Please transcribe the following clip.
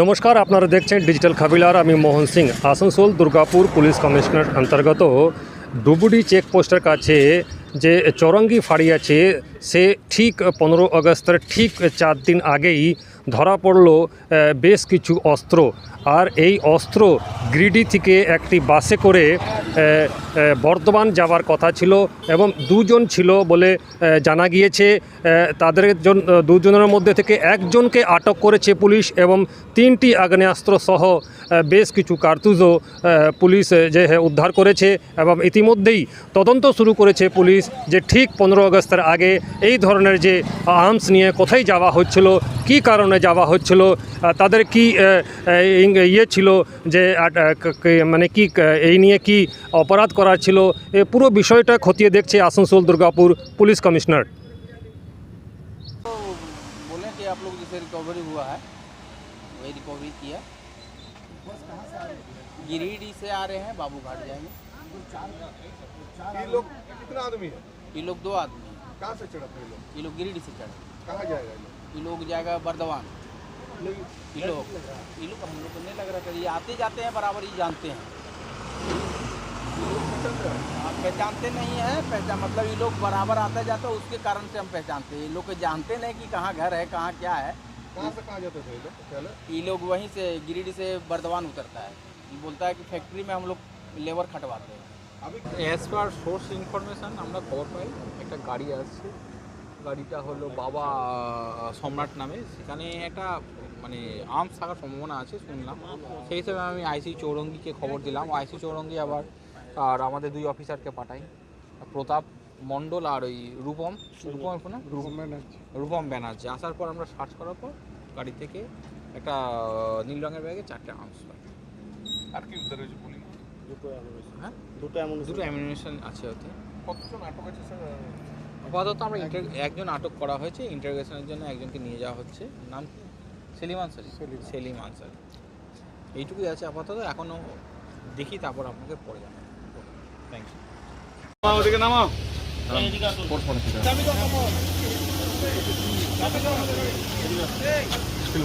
নমস্কার, আপনারা দেখছেন ডিজিটাল খাবিলার আমি মোহন সিং। আসানসোল দুর্গাপুর পুলিশ কমিশনার অন্তর্গত ডুবুডি চেকপোস্টের কাছে যে চৌরঙ্গি ফাঁড়ি আছে, সে ঠিক পনেরো আগস্টের ঠিক চার দিন আগেই ধরা পড়ল বেশ কিছু অস্ত্র। আর এই অস্ত্র গ্রিডি থেকে একটি বাসে করে বর্ধমান যাওয়ার কথা ছিল এবং দুজন ছিল বলে জানা গিয়েছে। তাদের জন দুজনের মধ্যে থেকে একজনকে আটক করেছে পুলিশ এবং তিনটি আগ্নেয়াস্ত্র সহ বেশ কিছু কার্তুজও পুলিশ যে উদ্ধার করেছে এবং ইতিমধ্যেই তদন্ত শুরু করেছে পুলিশ যে ঠিক পনেরো আগস্টের আগে এই ধরনের যে আর্মস নিয়ে কোথায় যাওয়া হচ্ছিল, কি কারণে যাওয়া হচ্ছিল তাদের কি ইয়ে ছিল যে আট- আহ, ক- ক- মানে কি আহ, এই নিয়ে কি অপরাধ করার ছিল এ পুরো বিষয়টা খতিয়ে দেখছে আসানসোল দুর্গাপুর পুলিশ কমিশনার तो बोले कि आप लोग जैसे रिकवरी हुआ है वही रिकवरी किया गिरिडीह से आ रहे हैं बाबू घाट जाएंगे ये लोग कितना आदमी है ये लोग दो आदमी हैं कहाँ से चढ़ा ये लोग ये लोग गिरिडीह से चढ़े कहाँ जाएगा ये लोग ये लोग जाएगा बर्दवान ये लोग ये लोग हम लोग को नहीं लग रहा था ये आते जाते हैं बराबर ये जानते हैं आप पहचानते नहीं है पहचान मतलब ये लोग बराबर आता जाता है उसके कारण से हम पहचानते हैं ये लोग को जानते नहीं कि कहाँ घर है कहाँ क्या है कहाँ से कहाँ जाते थे ये लोग पहले ये लोग वहीं से गिरिडीह से बर्दवान उतरता है ये बोलता है कि फैक्ट्री में हम लोग लेबर खटवाते हैं अभी অ্যাজ পার সোর্স ইনফরমেশান আমরা খবর পাই একটা গাড়ি আসছে গাড়িটা হলো বাবা সম্রাট নামে। সেখানে একটা মানে আর্মস থাকার সম্ভাবনা আছে শুনলাম। সেই হিসেবে আমি আইসি চৌরঙ্গিকে খবর দিলাম। আইসি চৌরঙ্গি আবার আর আমাদের দুই অফিসারকে পাঠাই। প্রতাপ মণ্ডল আর ওই রূপম। রূপম ফোন রূপম ব্যানার্জি। আসার পর আমরা সার্চ করার পর গাড়ি থেকে একটা নীল রঙের ব্যাগে চারটে আর্মস পাই। আর কি উদ্ধার হয়েছে পুলিশ হ্যাঁ? দুটো অ্যামিনেশন আছে ওতে। কতজন আটক আছে স্যার আপাতত আমরা একজন আটক করা হয়েছে ইন্টারগেশনের জন্য একজনকে নিয়ে যাওয়া হচ্ছে। নাম কি? সেলিম আনসারি? সেলিম। আনসারি। এইটুকুই আছে আপাতত এখনও দেখি তারপর আপনাকে পরে জানাব। থ্যাংক ইউ ওদিকে নামাও। স্টিল